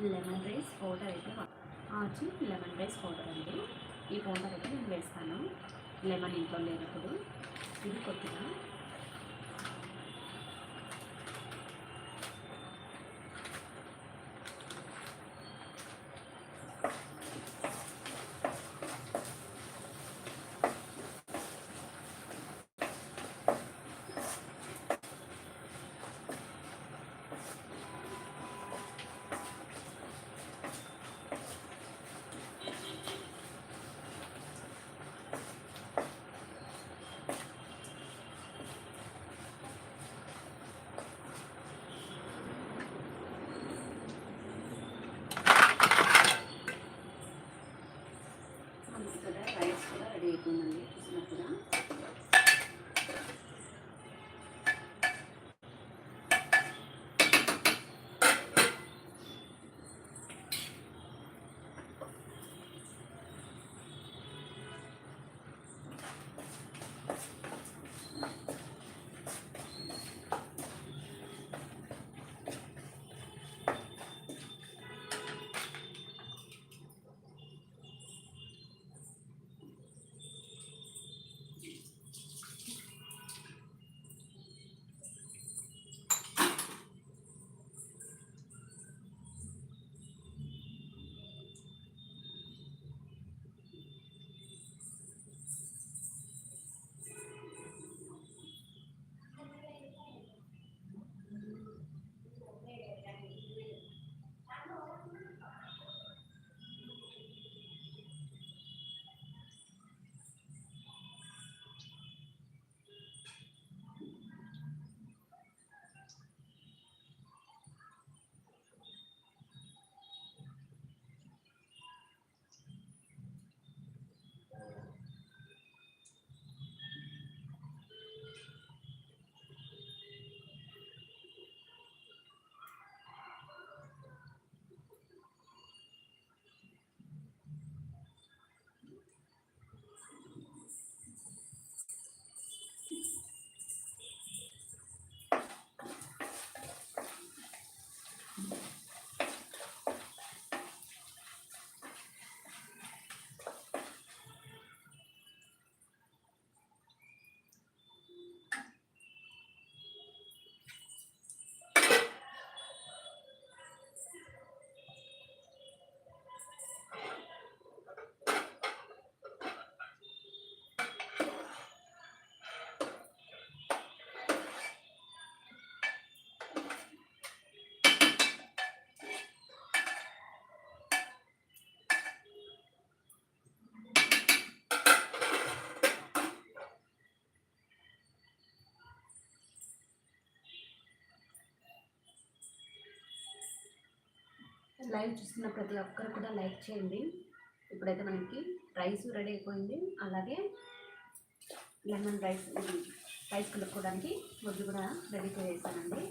Lemon rice powder అయితే ఆచి lemon rice powder అండి. ఈ పౌడర్ అయితే నేను వేస్తాను. లెమన్ ఇంట్లో లేనప్పుడు. ఇది కొద్దిగా మనకి కూడా రైస్ కూడా రెడీ అయిపోయిందండి లైవ్ చూస్తున్న ప్రతి ఒక్కరు కూడా లైక్ చేయండి. ఇప్పుడైతే మనకి రైస్ రెడీ అయిపోయింది. అలాగే లెమన్ రైస్ రైస్ కలుపుకోవడానికి ముద్దు కూడా రెడీ చేసానండి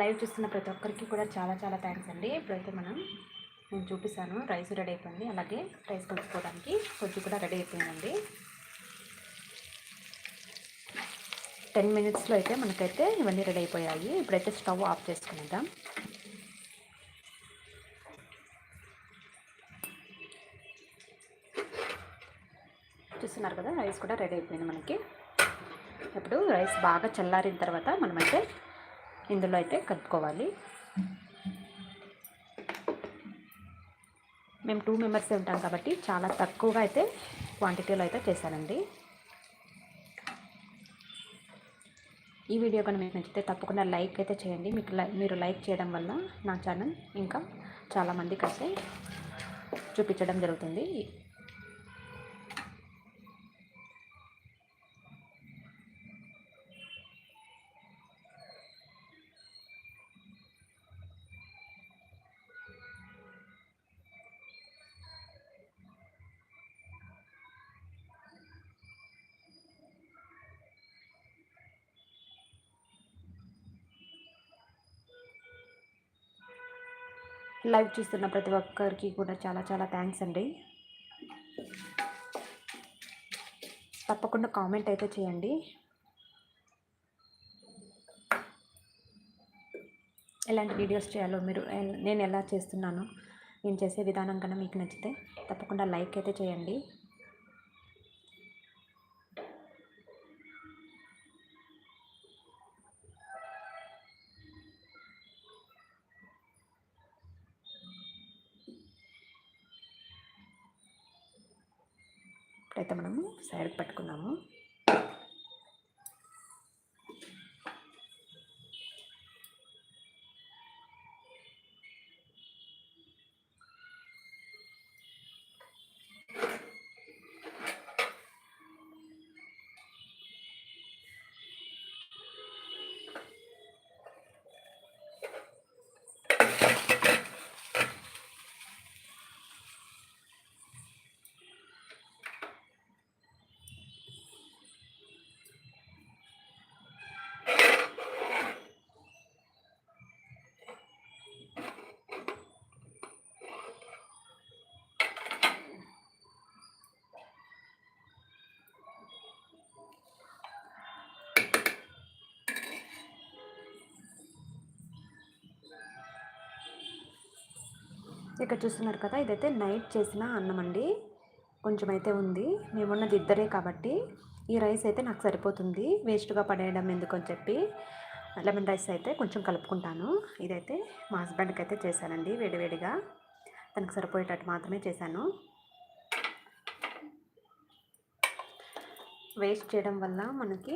లైవ్ చూస్తున్న ప్రతి ఒక్కరికి కూడా చాలా చాలా థ్యాంక్స్ అండి. ఇప్పుడైతే మనం నేను చూపిస్తాను. రైస్ రెడీ అయిపోయింది. అలాగే రైస్ కలుపుకోవడానికి కొద్ది కూడా రెడీ అయిపోయిందండి. టెన్ మినిట్స్లో అయితే మనకైతే ఇవన్నీ రెడీ అయిపోయాయి. ఇప్పుడైతే స్టవ్ ఆఫ్ చేసుకునేద్దాం చూస్తున్నారు కదా రైస్ కూడా రెడీ అయిపోయింది మనకి. ఇప్పుడు రైస్ బాగా చల్లారిన తర్వాత మనమైతే ఇందులో అయితే కలుపుకోవాలి. మేము టూ మెంబర్స్ ఉంటాం కాబట్టి చాలా తక్కువగా అయితే క్వాంటిటీలో అయితే చేశానండి. ఈ వీడియో కనుక మీకు నచ్చితే తప్పకుండా లైక్ అయితే చేయండి. మీకు మీరు లైక్ చేయడం వల్ల నా ఛానల్ ఇంకా చాలామందికి అయితే చూపించడం జరుగుతుంది. లైవ్ చూస్తున్న ప్రతి ఒక్కరికి కూడా చాలా చాలా థ్యాంక్స్ అండి. తప్పకుండా కామెంట్ అయితే చేయండి. ఎలాంటి వీడియోస్ చేయాలో మీరు నేను ఎలా చేస్తున్నాను నేను చేసే విధానం కన్నా మీకు నచ్చితే తప్పకుండా లైక్ అయితే చేయండి. సైడ్ పెట్టుకున్నాము ఇక్కడ చూస్తున్నారు కదా ఇదైతే నైట్ చేసిన అన్నం అండి. కొంచెం అయితే ఉంది. మేమున్నది ఇద్దరే కాబట్టి ఈ రైస్ అయితే నాకు సరిపోతుంది. వేస్ట్గా పడేయడం ఎందుకు అని చెప్పి లెమన్ రైస్ అయితే కొంచెం కలుపుకుంటాను. ఇదైతే మా హస్బెండ్కి అయితే చేశానండి వేడివేడిగా. తనకు సరిపోయేటట్టు మాత్రమే చేశాను. వేస్ట్ చేయడం వల్ల మనకి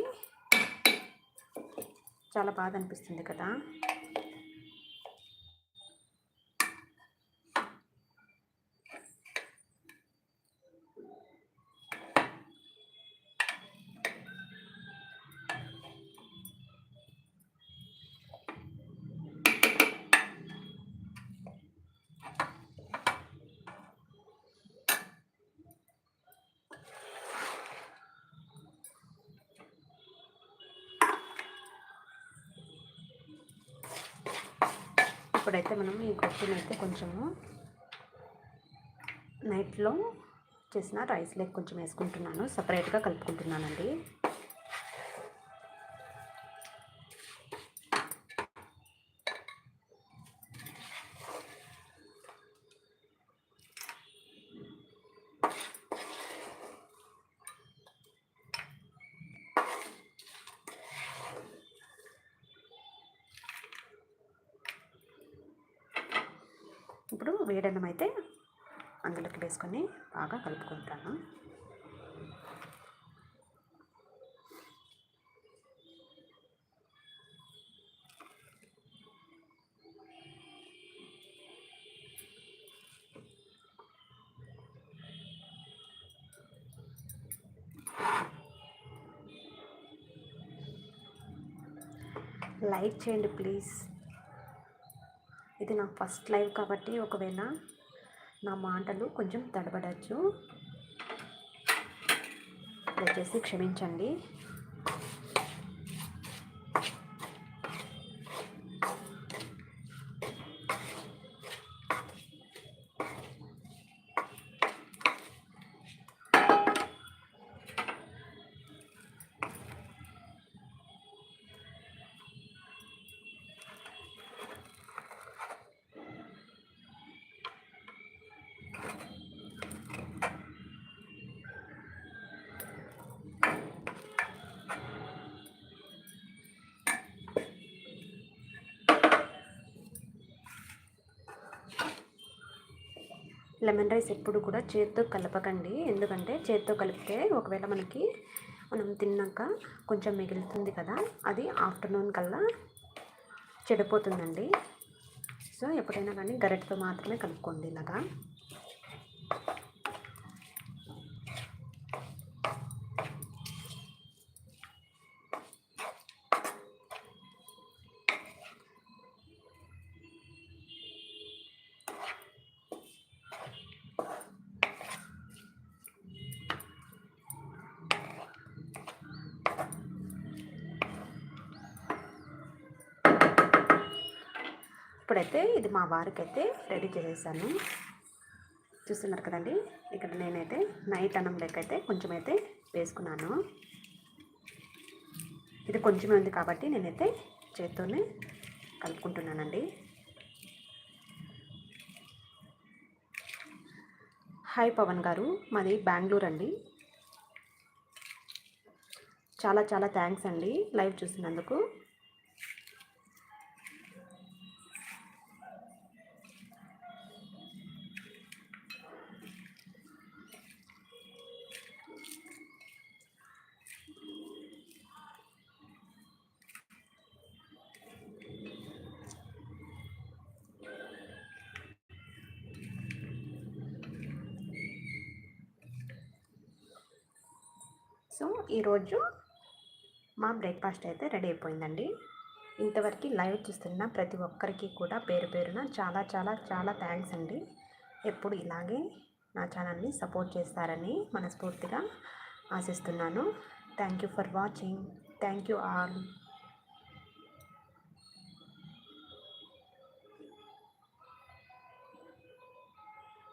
చాలా బాధ అనిపిస్తుంది కదా. ఇప్పుడైతే మనం ఈ గొట్టుని అయితే కొంచెము నైట్లో చేసిన రైస్ లెగ్ కొంచెం వేసుకుంటున్నాను. సపరేట్గా కలుపుకుంటున్నానండి. ఇప్పుడు వేడన్నం అయితే అందులోకి వేసుకొని బాగా కలుపుకుంటాను. లైక్ చేయండి ప్లీజ్. ఇది నా ఫస్ట్ లైవ్ కాబట్టి ఒకవేళ నా మాటలు కొంచెం తడబడచ్చు. దయచేసి క్షమించండి. లెమన్ రైస్ ఎప్పుడు కూడా చేత్తో కలపకండి. ఎందుకంటే చేత్తో కలిపితే ఒకవేళ మనకి మనం తిన్నాక కొంచెం మిగులుతుంది కదా అది ఆఫ్టర్నూన్ కల్లా చెడిపోతుందండి. సో ఎప్పుడైనా కానీ గరిటతో మాత్రమే కలుపుకోండి ఇలాగా. ఇప్పుడైతే ఇది మా వారికి అయితే రెడీ చేసేసాను. చూస్తున్నారు కదండి? ఇక్కడ నేనైతే నైట్ అన్నం లెక్క అయితే కొంచెం అయితే వేసుకున్నాను. ఇది కొంచెమే ఉంది కాబట్టి నేనైతే చేత్తోనే కలుపుకుంటున్నానండి. హాయ్ పవన్ గారు మాది బెంగళూరు అండి. చాలా చాలా థ్యాంక్స్ అండి లైవ్ చూసినందుకు. సో ఈరోజు మా బ్రేక్ఫాస్ట్ అయితే రెడీ అయిపోయిందండి. ఇంతవరకు లైవ్ చూస్తున్న ప్రతి ఒక్కరికి కూడా పేరు పేరున చాలా చాలా చాలా థ్యాంక్స్ అండి. ఎప్పుడు ఇలాగే నా ఛానల్ని సపోర్ట్ చేస్తారని మనస్ఫూర్తిగా ఆశిస్తున్నాను. Thank you for watching. Thank you all.